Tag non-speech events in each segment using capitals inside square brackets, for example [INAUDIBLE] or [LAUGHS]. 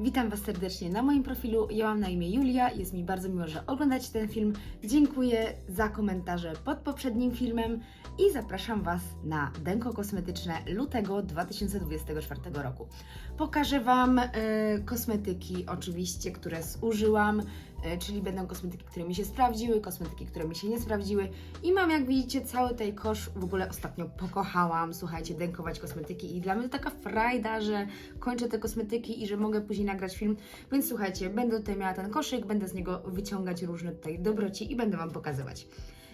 Witam Was serdecznie na moim profilu. Ja mam na imię Julia. Jest mi bardzo miło, że oglądacie ten film. Dziękuję za komentarze pod poprzednim filmem i zapraszam Was na denko kosmetyczne lutego 2024 roku. Pokażę Wam e, kosmetyki, oczywiście, które zużyłam, czyli będą kosmetyki, które mi się sprawdziły, kosmetyki, które mi się nie sprawdziły. I mam, jak widzicie, cały tej kosz. W ogóle ostatnio pokochałam, słuchajcie, denkować kosmetyki. I dla mnie to taka frajda, że kończę te kosmetyki i że mogę później nagrać film. Więc słuchajcie, będę tutaj miała ten koszyk, będę z niego wyciągać różne tutaj dobroci i będę Wam pokazywać.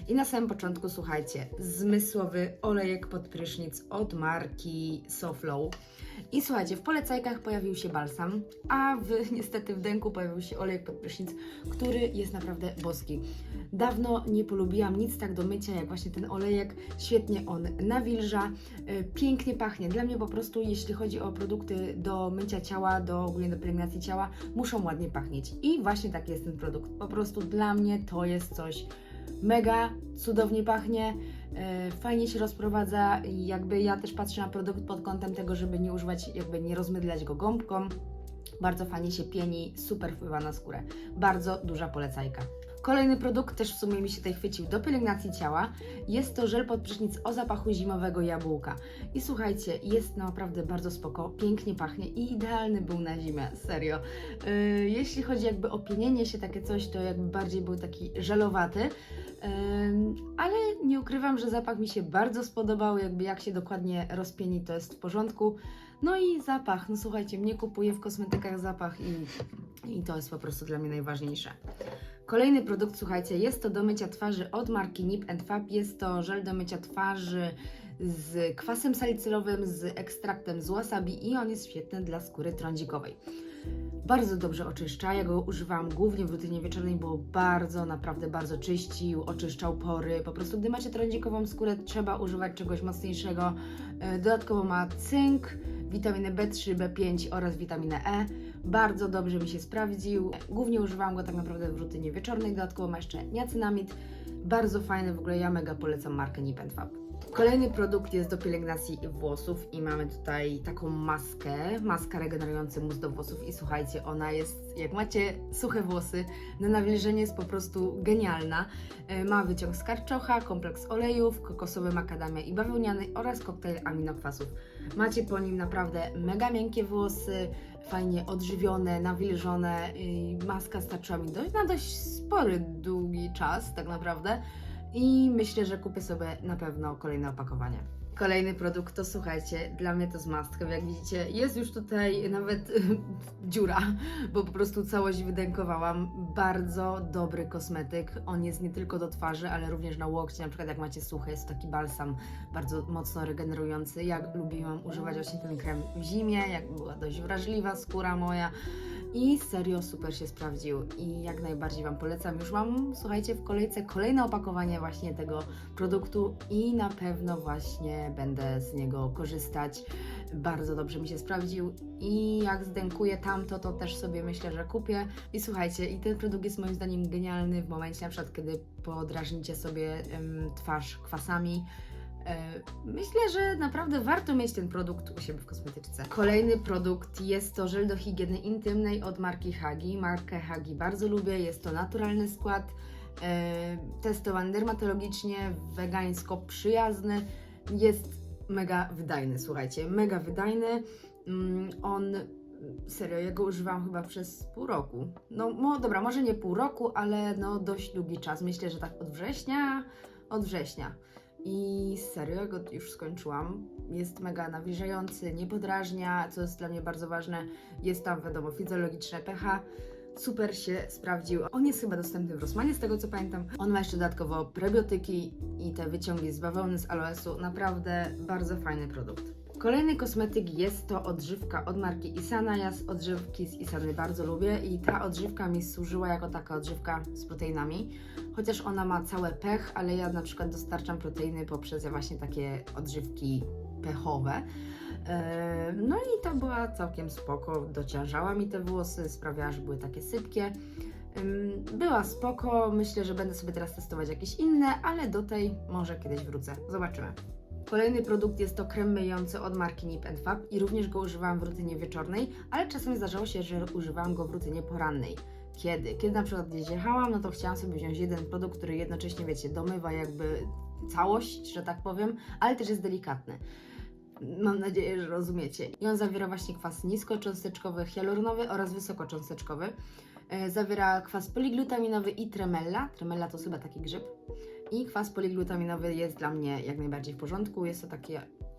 I na samym początku, słuchajcie, zmysłowy olejek pod prysznic od marki Soflow. I słuchajcie, w polecajkach pojawił się balsam, a w, [LAUGHS] niestety w denku pojawił się olejek pod prysznic, który jest naprawdę boski. Dawno nie polubiłam nic tak do mycia jak właśnie ten olejek. Świetnie on nawilża, e, pięknie pachnie. Dla mnie po prostu, jeśli chodzi o produkty do mycia ciała, do ogólnie do pielęgnacji ciała, muszą ładnie pachnieć. I właśnie taki jest ten produkt. Po prostu dla mnie to jest coś mega, cudownie pachnie, e, fajnie się rozprowadza i jakby ja też patrzę na produkt pod kątem tego, żeby nie używać, jakby nie rozmydlać go gąbką. Bardzo fajnie się pieni, super wpływa na skórę. Bardzo duża polecajka. Kolejny produkt też w sumie mi się tutaj chwycił do pielęgnacji ciała. Jest to żel pod prysznic o zapachu zimowego jabłka. I słuchajcie, jest naprawdę bardzo spoko, pięknie pachnie i idealny był na zimę, serio. Yy, jeśli chodzi jakby o pienienie się takie coś, to jakby bardziej był taki żelowaty. Ym, ale nie ukrywam, że zapach mi się bardzo spodobał, jakby jak się dokładnie rozpieni, to jest w porządku. No i zapach, no słuchajcie, mnie kupuje w kosmetykach zapach i, i to jest po prostu dla mnie najważniejsze. Kolejny produkt, słuchajcie, jest to do mycia twarzy od marki Nip Fab. Jest to żel do mycia twarzy z kwasem salicylowym, z ekstraktem z wasabi i on jest świetny dla skóry trądzikowej. Bardzo dobrze oczyszcza, ja go używam głównie w rutynie wieczornej, bo bardzo, naprawdę bardzo czyścił, oczyszczał pory. Po prostu gdy macie trądzikową skórę, trzeba używać czegoś mocniejszego. E, Dodatkowo ma cynk, witaminę B3, B5 oraz witaminę E. Bardzo dobrze mi się sprawdził. Głównie używałam go tak naprawdę w rutynie wieczornej. Dodatkowo ma jeszcze niacinamid. Bardzo fajny, w ogóle ja mega polecam markę Nip Fab. Kolejny produkt jest do pielęgnacji włosów i mamy tutaj taką maskę, maska regenerujący mus do włosów i słuchajcie, ona jest, jak macie suche włosy, na nawilżenie jest po prostu genialna. E, Ma wyciąg z karczocha, kompleks olejów, kokosowy makadamia i bawełniany oraz koktajl aminokwasów. Macie po nim naprawdę mega miękkie włosy, fajnie odżywione, nawilżone. Maska starczyła mi dość, na dość spory, długi czas tak naprawdę i myślę, że kupię sobie na pewno kolejne opakowanie. Kolejny produkt to słuchajcie, dla mnie to z have. Jak widzicie, jest już tutaj nawet [LAUGHS] dziura, bo po prostu całość wydękowałam. Bardzo dobry kosmetyk. On jest nie tylko do twarzy, ale również na łokcie. Na przykład jak macie suche, jest taki balsam bardzo mocno regenerujący. Jak lubiłam używać właśnie ten krem w zimie, jak była dość wrażliwa skóra moja. I serio super się sprawdził i jak najbardziej Wam polecam. Już mam, słuchajcie, w kolejce kolejne opakowanie właśnie tego produktu i na pewno właśnie będę z niego korzystać. Bardzo dobrze mi się sprawdził i jak zdękuję tamto, to też sobie myślę, że kupię. I słuchajcie, i ten produkt jest moim zdaniem genialny w momencie na przykład, kiedy podrażnicie sobie em, twarz kwasami. E, Myślę, że naprawdę warto mieć ten produkt u siebie w kosmetyczce. Kolejny produkt jest to żel do higieny intymnej od marki Hagi. Markę Hagi bardzo lubię, jest to naturalny skład, e, testowany dermatologicznie, wegańsko przyjazny, jest mega wydajny, słuchajcie, mega wydajny. Mm, On Serio, ja go używam chyba przez pół roku. No, no dobra, może nie pół roku, ale no dość długi czas. Myślę, że tak od września, od września. I serio, go już skończyłam. Jest mega nawilżający, nie podrażnia, co jest dla mnie bardzo ważne. Jest tam, wiadomo, fizjologiczne pH. Super się sprawdził. On jest chyba dostępny w Rosmanie, z tego co pamiętam. On ma jeszcze dodatkowo prebiotyki i te wyciągi z bawełny, z aloesu. Naprawdę bardzo fajny produkt. Kolejny kosmetyk jest to odżywka od marki Isana. Ja z odżywki z Isany bardzo lubię i ta odżywka mi służyła jako taka odżywka z proteinami. Chociaż ona ma całe pech, ale ja na przykład dostarczam proteiny poprzez właśnie takie odżywki pechowe. Eee, No i to była całkiem spoko, dociążała mi te włosy, sprawiała, że były takie sypkie. Ym, Była spoko, myślę, że będę sobie teraz testować jakieś inne, ale do tej może kiedyś wrócę. Zobaczymy. Kolejny produkt jest to krem myjący od marki Nip Fab i również go używałam w rutynie wieczornej, ale czasem zdarzało się, że używałam go w rutynie porannej. Kiedy? Kiedy na przykład gdzieś jechałam, no to chciałam sobie wziąć jeden produkt, który jednocześnie, wiecie, domywa jakby całość, że tak powiem, ale też jest delikatny. Mam nadzieję, że rozumiecie. I on zawiera właśnie kwas niskocząsteczkowy, hialuronowy oraz wysokocząsteczkowy. E, Zawiera kwas poliglutaminowy i tremella. Tremella to chyba taki grzyb. I kwas poliglutaminowy jest dla mnie jak najbardziej w porządku. Jest to taki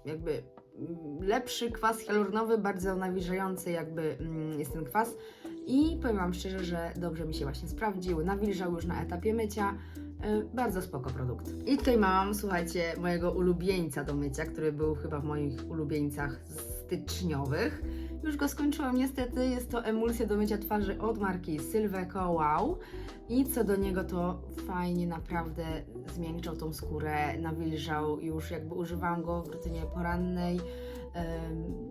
jakby mm, lepszy kwas hialuronowy, bardzo nawilżający jakby mm, jest ten kwas. I powiem Wam szczerze, że dobrze mi się właśnie sprawdził. Nawilżał już na etapie mycia. E, Bardzo spoko produkt. I tutaj mam, słuchajcie, mojego ulubieńca do mycia, który był chyba w moich ulubieńcach styczniowych. Już go skończyłam niestety. Jest to emulsja do mycia twarzy od marki Sylveco Wow. I co do niego to fajnie naprawdę zmiękczał tą skórę, nawilżał już jakby używałam go w rutynie porannej.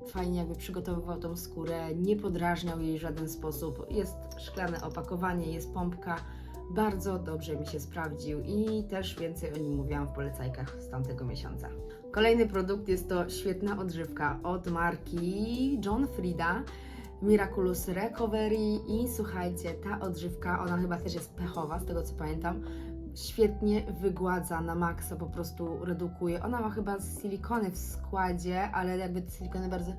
Fajnie jakby przygotowywał tą skórę, nie podrażniał jej w żaden sposób. Jest szklane opakowanie, jest pompka. Bardzo dobrze mi się sprawdził i też więcej o nim mówiłam w polecajkach z tamtego miesiąca. Kolejny produkt jest to świetna odżywka od marki John Frieda. Miraculous Recovery i słuchajcie, ta odżywka, ona chyba też jest pechowa, z tego co pamiętam, świetnie wygładza na maksa, po prostu redukuje. Ona ma chyba silikony w składzie, ale jakby te silikony bardzo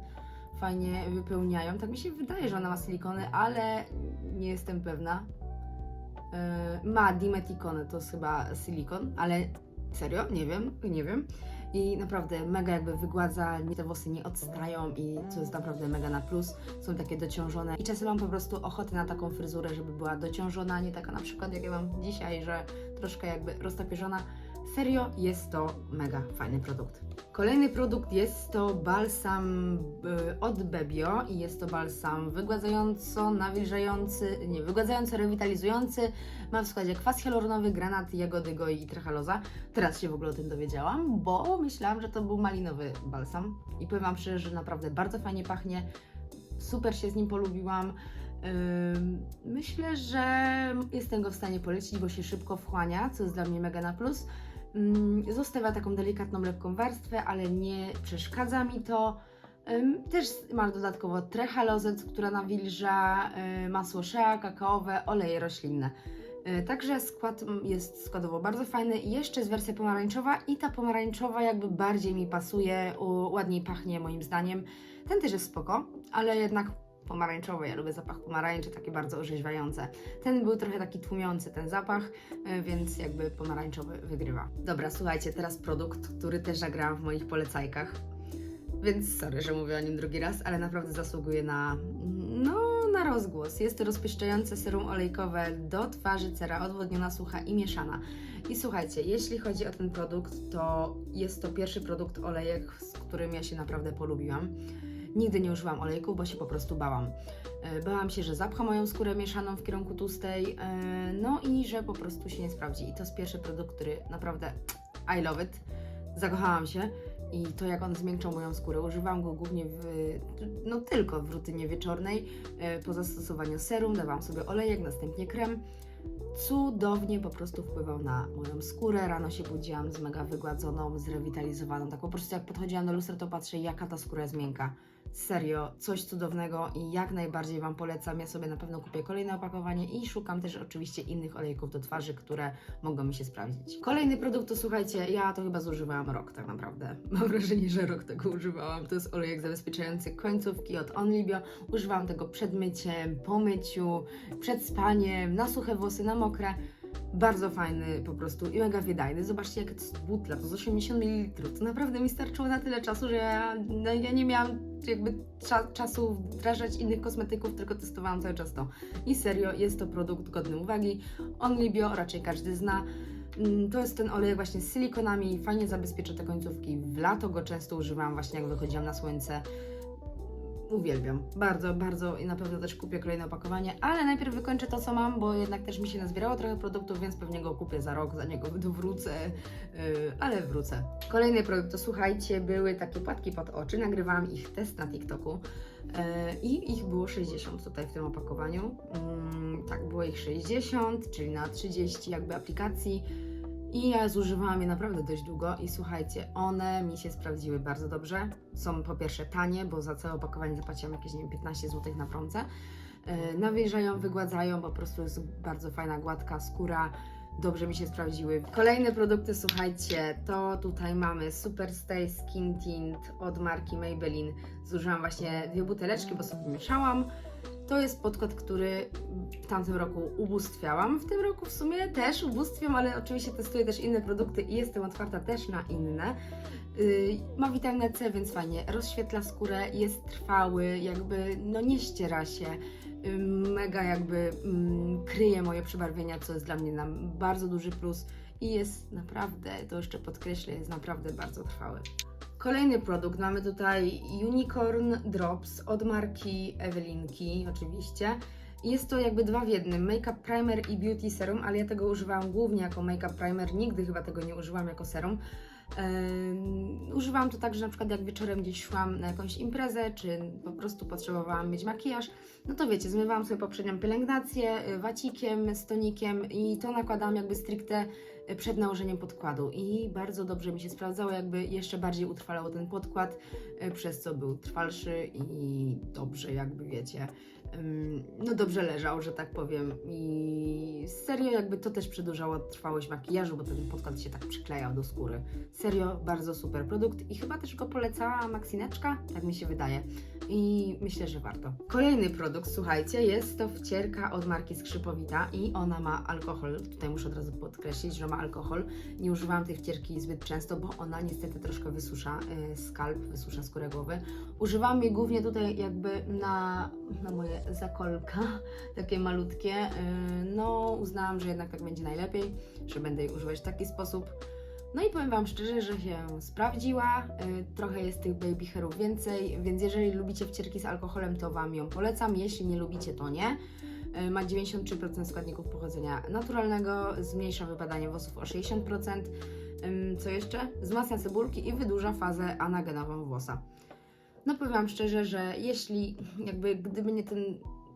fajnie wypełniają. Tak mi się wydaje, że ona ma silikony, ale nie jestem pewna. Yy, ma dimetikony, to jest chyba silikon, ale serio, nie wiem, nie wiem. I naprawdę mega jakby wygładza, te włosy nie odstają i co jest naprawdę mega na plus, są takie dociążone. I czasem mam po prostu ochotę na taką fryzurę, żeby była dociążona, nie taka na przykład jak ja mam dzisiaj, że troszkę jakby roztapierzona. Serio, jest to mega fajny produkt. Kolejny produkt jest to balsam y, od Bebio i jest to balsam wygładzająco, nawilżający, nie, wygładzająco, rewitalizujący. Ma w składzie kwas hialuronowy, granat, jagody goi i trechaloza. Teraz się w ogóle o tym dowiedziałam, bo myślałam, że to był malinowy balsam. I powiem Wam szczerze, że naprawdę bardzo fajnie pachnie. Super się z nim polubiłam. Myślę, że jestem go w stanie polecić, bo się szybko wchłania, co jest dla mnie mega na plus. Ym, Zostawia taką delikatną, lekką warstwę, ale nie przeszkadza mi to. Też ma dodatkowo trechalozę, która nawilża, y, masło shea, kakaowe, oleje roślinne. Y, Także skład mm, jest składowo bardzo fajny. Jeszcze jest wersja pomarańczowa i ta pomarańczowa jakby bardziej mi pasuje, ładniej pachnie moim zdaniem. Ten też jest spoko, ale jednak pomarańczowy. Ja lubię zapach pomarańczy, takie bardzo orzeźwiające. Ten był trochę taki tłumiący, ten zapach, y, więc jakby pomarańczowy wygrywa. Dobra, słuchajcie, teraz produkt, który też nagrałam w moich polecajkach. Więc sorry, że mówię o nim drugi raz, ale naprawdę zasługuje na, no, na rozgłos. Jest to rozpuszczające serum olejkowe do twarzy, cera odwodniona, sucha i mieszana. I słuchajcie, jeśli chodzi o ten produkt, to jest to pierwszy produkt olejek, z którym ja się naprawdę polubiłam. Nigdy nie użyłam olejków, bo się po prostu bałam. E, Bałam się, że zapcha moją skórę mieszaną w kierunku tłustej, e, no i że po prostu się nie sprawdzi. I to jest pierwszy produkt, który naprawdę I love it. Zakochałam się i to jak on zmiękczał moją skórę. Używałam go głównie w, no tylko w rutynie wieczornej. E, Po zastosowaniu serum dawałam sobie olejek, następnie krem. Cudownie po prostu wpływał na moją skórę. Rano się budziłam z mega wygładzoną, zrewitalizowaną. Tak po prostu jak podchodziłam do lustra, to patrzę, jaka ta skóra jest miękka. Serio, coś cudownego i jak najbardziej Wam polecam. Ja sobie na pewno kupię kolejne opakowanie i szukam też oczywiście innych olejków do twarzy, które mogą mi się sprawdzić. Kolejny produkt to słuchajcie, ja to chyba zużywałam rok tak naprawdę. [LAUGHS] Mam wrażenie, że rok tego używałam. To jest olejek zabezpieczający końcówki od Onlibio. Używałam tego przed myciem, po myciu, przed spaniem, na suche włosy, na mokre. Bardzo fajny po prostu i mega wydajny. Zobaczcie, jak to jest butla, to jest 80 ml. To naprawdę mi starczyło na tyle czasu, że ja, no, ja nie miałam jakby cza, czasu wdrażać innych kosmetyków, tylko testowałam cały czas to. I serio, jest to produkt godny uwagi. Onlibio raczej każdy zna. Mm, To jest ten olej właśnie z silikonami, fajnie zabezpiecza te końcówki. W lato go często używałam właśnie jak wychodziłam na słońce. Uwielbiam. Bardzo, bardzo i na pewno też kupię kolejne opakowanie, ale najpierw wykończę to, co mam, bo jednak też mi się nazbierało trochę produktów, więc pewnie go kupię za rok, za niego [LAUGHS] wrócę, yy, ale wrócę. Kolejny produkt to słuchajcie, były takie płatki pod oczy, nagrywałam ich test na TikToku yy, i ich było 60 tutaj w tym opakowaniu. Mm, tak, było ich 60, czyli na 30 jakby aplikacji. I ja zużywałam je naprawdę dość długo i słuchajcie, one mi się sprawdziły bardzo dobrze. Są po pierwsze tanie, bo za całe opakowanie zapłaciłam jakieś, nie wiem, 15 zł na promce. Yy, Nawilżają, wygładzają, po prostu jest bardzo fajna, gładka skóra. Dobrze mi się sprawdziły. Kolejne produkty, słuchajcie, to tutaj mamy Super Stay Skin Tint od marki Maybelline. Zużyłam właśnie dwie buteleczki, bo sobie mieszałam. To jest podkład, który w tamtym roku ubóstwiałam. W tym roku w sumie też ubóstwiam, ale oczywiście testuję też inne produkty i jestem otwarta też na inne. Yy, ma witaminę C, więc fajnie rozświetla skórę, jest trwały, jakby no nie ściera się. Yy, Mega jakby mm, kryje moje przebarwienia, co jest dla mnie na bardzo duży plus i jest naprawdę, to jeszcze podkreślę, jest naprawdę bardzo trwały. Kolejny produkt mamy tutaj Unicorn Drops od marki Ewelinki, oczywiście. Jest to jakby dwa w jednym, make-up primer i beauty serum, ale ja tego używałam głównie jako make-up primer, nigdy chyba tego nie używałam jako serum. Ym, używałam to także na przykład jak wieczorem gdzieś szłam na jakąś imprezę, czy po prostu potrzebowałam mieć makijaż, no to wiecie, zmywałam sobie poprzednią pielęgnację y, wacikiem, z tonikiem i to nakładałam jakby stricte przed nałożeniem podkładu i bardzo dobrze mi się sprawdzało, jakby jeszcze bardziej utrwalał ten podkład, y, przez co był trwalszy i dobrze jakby wiecie, no dobrze leżał, że tak powiem i serio jakby to też przedłużało trwałość makijażu, bo ten podkład się tak przyklejał do skóry. Serio, bardzo super produkt i chyba też go polecała Maxineczka, tak mi się wydaje i myślę, że warto. Kolejny produkt, słuchajcie, jest to wcierka od marki Skrzypowita i ona ma alkohol. Tutaj muszę od razu podkreślić, że ma alkohol. Nie używałam tej wcierki zbyt często, bo ona niestety troszkę wysusza y, skalp, wysusza skórę głowy. Używam jej głównie tutaj jakby na, na moje zakolka, [LAUGHS] takie malutkie. Y, no, uznałam, że jednak tak będzie najlepiej, że będę jej używać w taki sposób. No i powiem Wam szczerze, że się sprawdziła. Y, Trochę jest tych baby hairów więcej, więc jeżeli lubicie wcierki z alkoholem, to Wam ją polecam. Jeśli nie lubicie, to nie. Y, Ma 93% składników pochodzenia naturalnego, zmniejsza wypadanie włosów o 60%. Ym, Co jeszcze? Wzmacnia cebulki i wydłuża fazę anagenową włosa. No powiem Wam szczerze, że jeśli jakby gdyby nie ten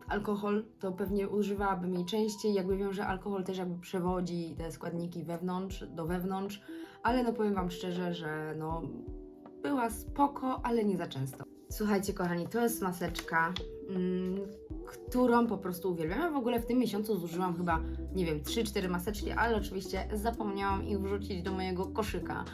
alkohol, to pewnie używałabym jej częściej. Jakby wiem, że alkohol też jakby przewodzi te składniki wewnątrz, do wewnątrz, ale no powiem Wam szczerze, że no była spoko, ale nie za często. Słuchajcie kochani, to jest maseczka, mm, którą po prostu uwielbiam. Ja w ogóle w tym miesiącu zużyłam chyba, nie wiem, 3-4 maseczki, ale oczywiście zapomniałam ich wrzucić do mojego koszyka.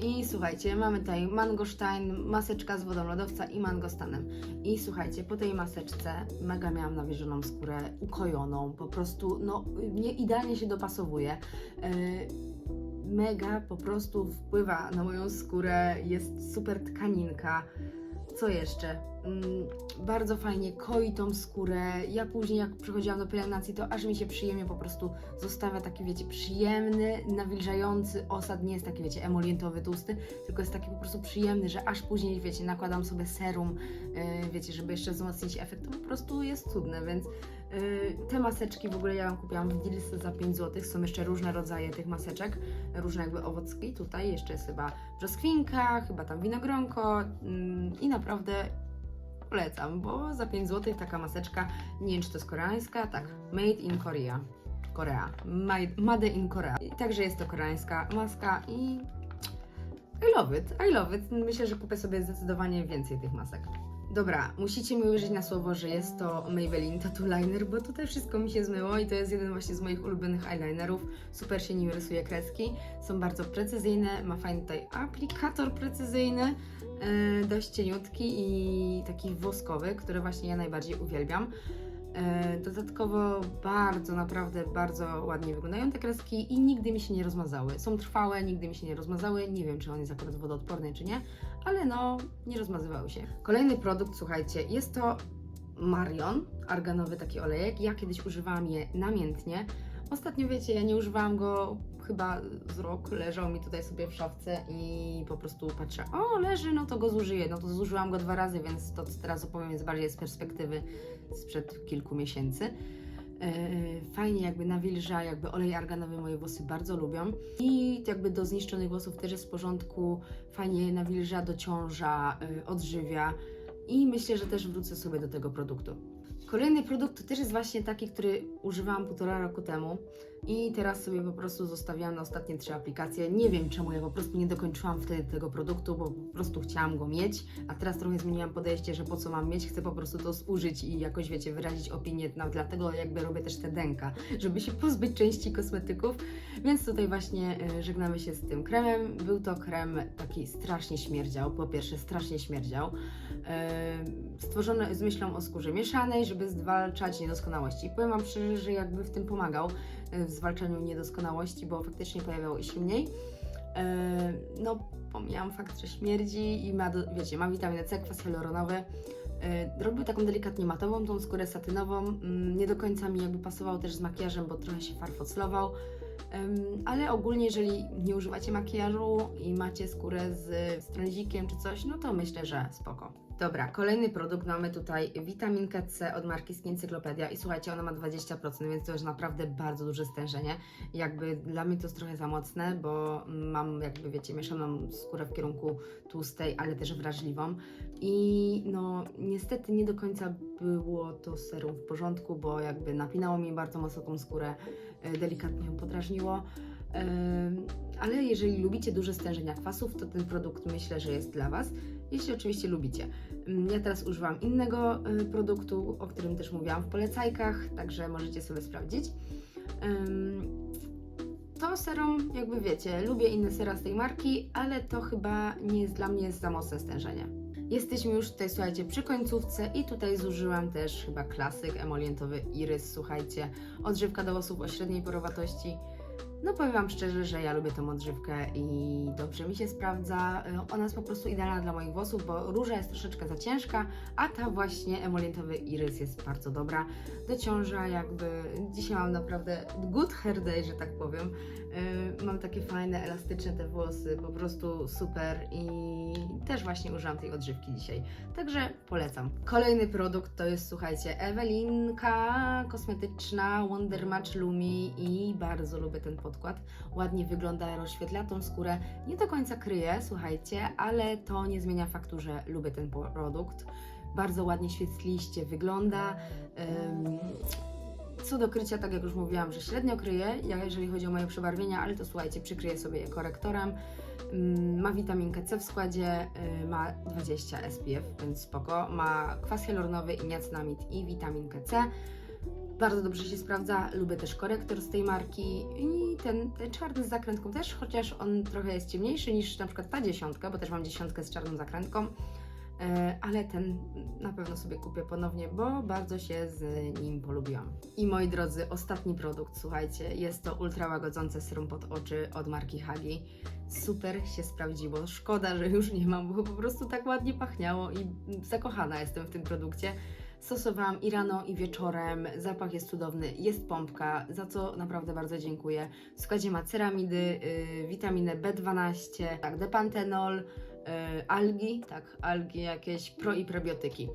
I słuchajcie, mamy tutaj Mangostein, maseczka z wodą lodowca i mangostanem. I słuchajcie, po tej maseczce mega miałam nawilżoną skórę, ukojoną, po prostu, no, nie idealnie się dopasowuje. Yy, mega po prostu wpływa na moją skórę, jest super tkaninka. Co jeszcze? Mm, bardzo fajnie koi tą skórę. Ja później, jak przychodziłam do pielęgnacji, to aż mi się przyjemnie po prostu zostawia taki, wiecie, przyjemny, nawilżający osad. Nie jest taki, wiecie, emolientowy, tłusty, tylko jest taki po prostu przyjemny, że aż później, wiecie, nakładam sobie serum, yy, wiecie, żeby jeszcze wzmocnić efekt. To po prostu jest cudne, więc yy, te maseczki w ogóle ja kupiłam w Dealsy za 5 zł. Są jeszcze różne rodzaje tych maseczek, różne jakby owocki. Tutaj jeszcze jest chyba brzoskwinka, chyba tam winogronko yy, i naprawdę polecam, bo za 5 zł taka maseczka, nie wiem czy to jest koreańska, tak, made in Korea. Korea. Made- in Korea. I Także jest to koreańska maska i I love it, I love it. Myślę, że kupię sobie zdecydowanie więcej tych masek. Dobra, musicie mi uwierzyć na słowo, że jest to Maybelline Tattoo Liner, bo tutaj wszystko mi się zmyło i to jest jeden właśnie z moich ulubionych eyelinerów. Super się nim rysuje kreski, są bardzo precyzyjne, ma fajny tutaj aplikator precyzyjny, e, dość cieniutki i taki woskowy, który właśnie ja najbardziej uwielbiam. E, Dodatkowo bardzo, naprawdę bardzo ładnie wyglądają te kreski i nigdy mi się nie rozmazały. Są trwałe, nigdy mi się nie rozmazały. Nie wiem, czy on jest akurat wodoodporny, czy nie, ale no, nie rozmazywały się. Kolejny produkt, słuchajcie, jest to Marion, arganowy taki olejek. Ja kiedyś używałam je namiętnie. Ostatnio wiecie, ja nie używałam go chyba z rok, leżał mi tutaj sobie w szafce i po prostu patrzę, o leży, no to go zużyję. No to zużyłam go dwa razy, więc to co teraz opowiem jest bardziej z perspektywy sprzed kilku miesięcy. Yy, Fajnie jakby nawilża, jakby olej arganowy moje włosy bardzo lubią. I jakby do zniszczonych włosów też jest w porządku, fajnie nawilża, dociąża, yy, odżywia. I myślę, że też wrócę sobie do tego produktu. Kolejny produkt to też jest właśnie taki, który używałam półtora roku temu. I teraz sobie po prostu zostawiłam na ostatnie trzy aplikacje. Nie wiem czemu ja po prostu nie dokończyłam wtedy tego produktu, bo po prostu chciałam go mieć, a teraz trochę zmieniłam podejście, że po co mam mieć, chcę po prostu to zużyć i jakoś wiecie, wyrazić opinię, no, dlatego jakby robię też te denka, żeby się pozbyć części kosmetyków, więc tutaj właśnie y, żegnamy się z tym kremem. Był to krem taki strasznie śmierdział, po pierwsze strasznie śmierdział, y, stworzony z myślą o skórze mieszanej, żeby zwalczać niedoskonałości. I powiem Wam szczerze, że jakby w tym pomagał, y, w zwalczaniu niedoskonałości, bo faktycznie pojawiało się mniej. E, No, pomijam fakt, że śmierdzi i ma, wiecie, ma witaminę C, kwas hialuronowy. E, Robił taką delikatnie matową, tą skórę satynową. Mm, Nie do końca mi jakby pasował też z makijażem, bo trochę się farfoclował. Ale ogólnie, jeżeli nie używacie makijażu i macie skórę z, trędzikiem czy coś, no to myślę, że spoko. Dobra, kolejny produkt mamy tutaj witaminkę C od marki Skincyclopedia i słuchajcie, ona ma 20%, więc to jest naprawdę bardzo duże stężenie. Jakby dla mnie to jest trochę za mocne, bo mam jakby wiecie, mieszaną skórę w kierunku tłustej, ale też wrażliwą. I no niestety nie do końca było to serum w porządku, bo jakby napinało mi bardzo mocno tą skórę, e, delikatnie ją podrażniło. Ale jeżeli lubicie duże stężenia kwasów, to ten produkt myślę, że jest dla Was. Jeśli oczywiście lubicie. Mm, Ja teraz używam innego y, produktu, o którym też mówiłam w polecajkach, także możecie sobie sprawdzić. To serum, jakby wiecie, lubię inne sera z tej marki, ale to chyba nie jest dla mnie za mocne stężenie. Jesteśmy już tutaj, słuchajcie, przy końcówce i tutaj zużyłam też chyba klasyk emolientowy Iris, słuchajcie, odżywka do włosów o średniej porowatości. No powiem Wam szczerze, że ja lubię tą odżywkę i dobrze mi się sprawdza. Y, Ona jest po prostu idealna dla moich włosów, bo róża jest troszeczkę za ciężka, a ta właśnie emolientowy Iris jest bardzo dobra. Dociąża jakby, dzisiaj mam naprawdę good hair day, że tak powiem. Y, Mam takie fajne, elastyczne te włosy, po prostu super i też właśnie użyłam tej odżywki dzisiaj. Także polecam. Kolejny produkt to jest, słuchajcie, Ewelinka kosmetyczna Wonder Match Lumi i bardzo lubię ten podkład. Ładnie wygląda, rozświetla tą skórę. Nie do końca kryje, słuchajcie, ale to nie zmienia faktu, że lubię ten produkt. Bardzo ładnie świetliście wygląda. Ym, co do krycia, tak jak już mówiłam, że średnio kryję, ja jeżeli chodzi o moje przebarwienia, ale to słuchajcie, przykryję sobie je korektorem. Ym, Ma witaminkę C w składzie, y, ma 20 SPF, więc spoko. Ma kwas hialuronowy i niacinamid i witaminkę C. Bardzo dobrze się sprawdza. Lubię też korektor z tej marki i ten, ten czarny z zakrętką też, chociaż on trochę jest ciemniejszy niż na przykład ta dziesiątka, bo też mam dziesiątkę z czarną zakrętką. E, ale ten na pewno sobie kupię ponownie, bo bardzo się z nim polubiłam. I moi drodzy, ostatni produkt, słuchajcie, jest to ultra łagodzące serum pod oczy od marki Hagi. Super się sprawdziło. Szkoda, że już nie mam, bo po prostu tak ładnie pachniało i zakochana jestem w tym produkcie. Stosowałam i rano, i wieczorem. Zapach jest cudowny, jest pompka, za co naprawdę bardzo dziękuję. W składzie ma ceramidy, yy, witaminę B12, tak, depantenol, yy, algi, tak, algi jakieś, pro i probiotyki.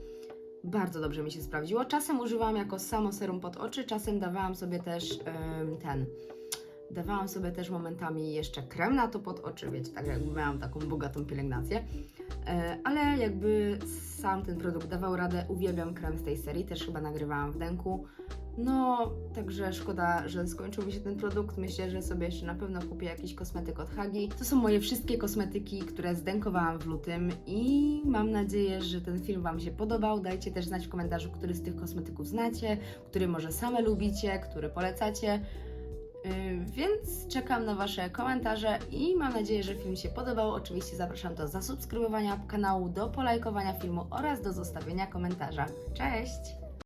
Bardzo dobrze mi się sprawdziło. Czasem używałam jako samo serum pod oczy, czasem dawałam sobie też ten. Dawałam sobie też momentami jeszcze krem na to pod oczy, wiecie, tak jakby miałam taką bogatą pielęgnację. E, ale jakby sam ten produkt dawał radę, uwielbiam krem z tej serii, też chyba nagrywałam w denku. No, także szkoda, że skończył mi się ten produkt. Myślę, że sobie jeszcze na pewno kupię jakiś kosmetyk od Hagi. To są moje wszystkie kosmetyki, które zdenkowałam w lutym i mam nadzieję, że ten film Wam się podobał. Dajcie też znać w komentarzu, który z tych kosmetyków znacie, który może same lubicie, który polecacie. Yy, Więc czekam na Wasze komentarze i mam nadzieję, że film się podobał. Oczywiście zapraszam do zasubskrybowania kanału, do polajkowania filmu oraz do zostawienia komentarza. Cześć!